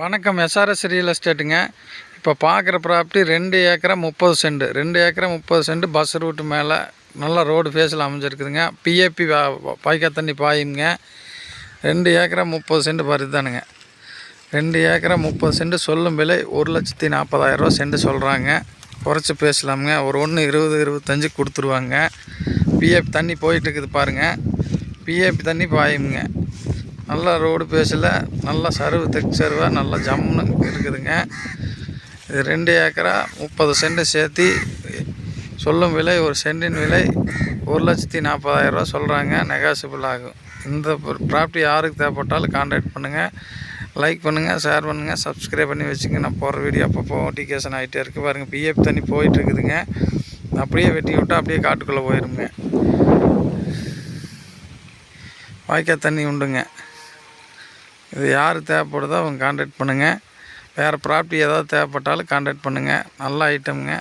வணக்கம். SRS real எஸ்டேட்டுங்க இப்போ பார்க்குற ப்ராப்பர்ட்டி ரெண்டு ஏக்கரா முப்பது சென்ட் ரெண்டு ஏக்கரா முப்பது சென்ட் பஸ் ரூட்டு மேலே நல்லா ரோடு ஃபேஸில் அமைஞ்சிருக்குதுங்க. பிஏபி பாய்க்கா தண்ணி பாயுங்க. ரெண்டு ஏக்கரா முப்பது சென்ட் பறிதானுங்க ரெண்டு ஏக்கரா முப்பது சென்ட் சொல்லும் விலை ஒரு லட்சத்தி நாற்பதாயிரரூவா சென்ட் சொல்கிறாங்க குறைச்சி பேசலாமுங்க. ஒரு ஒன்று இருபது இருபத்தஞ்சு கொடுத்துருவாங்க. பிஏபி தண்ணி போயிட்டுருக்குது பாருங்கள் பிஏபி தண்ணி பாயுங்க. நல்லா ரோடு பேஸில் நல்லா சருவு தெற்கு சருவாக நல்ல ஜம்முன்னு இருக்குதுங்க. இது ரெண்டு ஏக்கரா முப்பது சென்ட் சேர்த்து சொல்லும் விலை ஒரு சென்டின் விலை ஒரு லட்சத்தி நாற்பதாயிரரூவா சொல்கிறாங்க நெகாசிபிள் ஆகும். இந்த ப்ராப்பர்ட்டி யாருக்கு தேவைப்பட்டாலும் கான்டாக்ட் பண்ணுங்கள் லைக் பண்ணுங்கள் ஷேர் பண்ணுங்கள் சப்ஸ்கிரைப் பண்ணி வச்சுங்க. நான் போகிற வீடியோ அப்பப்போ நோட்டிஃபிகேஷன் ஆகிட்டே இருக்குது பாருங்கள் பிஎஃப் தண்ணி போயிட்டுருக்குதுங்க அப்படியே வெட்டி விட்டால் அப்படியே காட்டுக்குள்ளே போயிருங்க. வாய்க்கால் தண்ணி உண்டுங்க. இது யார் தேவைப்படுதோ அவங்க கான்டாக்ட் பண்ணுங்கள் வேறு ப்ராப்பர்ட்டி ஏதாவது தேவைப்பட்டாலும் கான்டாக்ட் பண்ணுங்கள் நல்ல ஐட்டமுங்க